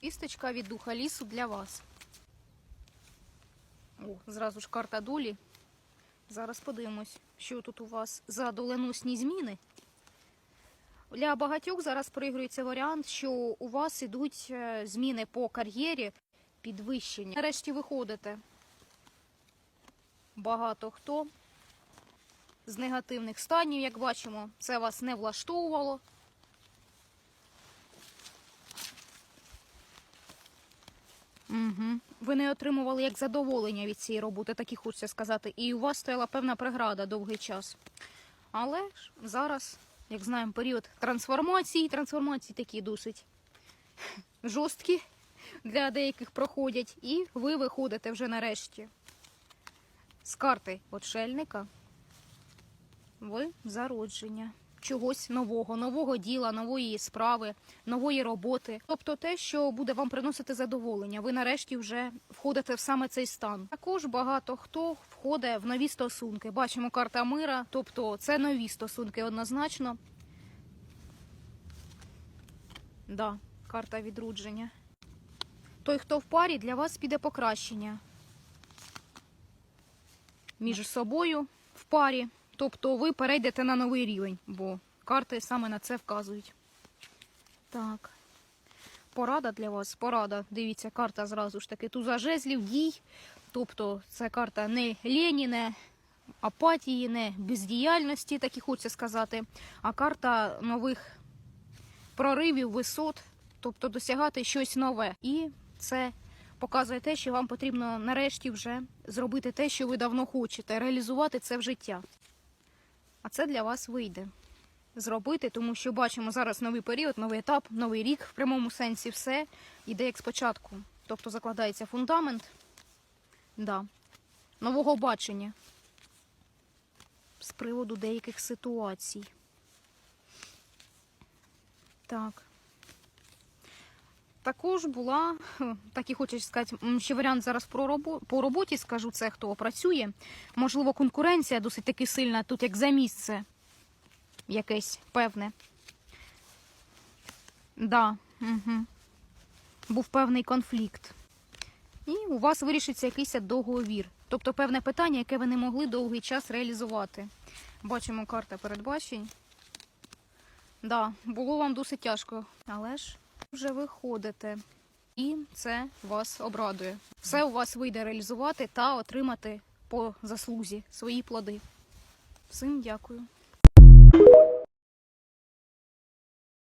Істочка від духа лісу для вас. О, зразу ж карта долі. Зараз подивимось, що тут у вас за доленосні зміни. Для багатьох зараз проігрується варіант, що у вас ідуть е, зміни по кар'єрі, підвищення. Нарешті виходите. Багато хто з негативних станів, як бачимо, це вас не влаштовувало. Угу. Ви не отримували як задоволення від цієї роботи, так і хочеться сказати. І у вас стояла певна преграда довгий час. Але ж зараз, як знаємо, період трансформації, трансформації такі досить жорсткі для деяких проходять, і ви виходите вже нарешті з карти отшельника в зародження чогось нового, нового діла, нової справи, нової роботи. Тобто те, що буде вам приносити задоволення. Ви нарешті вже входите в саме цей стан. Також багато хто входить в нові стосунки. Бачимо карта мира, тобто це нові стосунки однозначно. Да, карта відродження. Той, хто в парі, для вас піде покращення між собою в парі. Тобто ви перейдете на новий рівень, бо карти саме на це вказують. Так. Порада для вас, порада. Дивіться, карта зразу ж таки туза жезлів, дій. Тобто це карта не лені, не апатії, не бездіяльності, так і хочеться сказати, а карта нових проривів, висот, тобто досягати щось нове. І це показує те, що вам потрібно нарешті вже зробити те, що ви давно хочете, реалізувати це в життя. А це для вас вийде зробити, тому що бачимо зараз новий період, новий етап, новий рік в прямому сенсі все йде як спочатку. Тобто закладається фундамент да, нового бачення з приводу деяких ситуацій. Так. Також була, так і хочу сказати, ще варіант зараз про робо, по роботі скажу це, хто працює. Можливо, конкуренція досить таки сильна, тут як за місце якесь певне. Да, угу. Був певний конфлікт. І у вас вирішиться якийсь договір. Тобто певне питання, яке ви не могли довгий час реалізувати. Бачимо карта передбачень. Да, було вам досить тяжко, але ж вже виходите. І це вас обрадує. Все у вас вийде реалізувати та отримати по заслузі свої плоди. Всім дякую.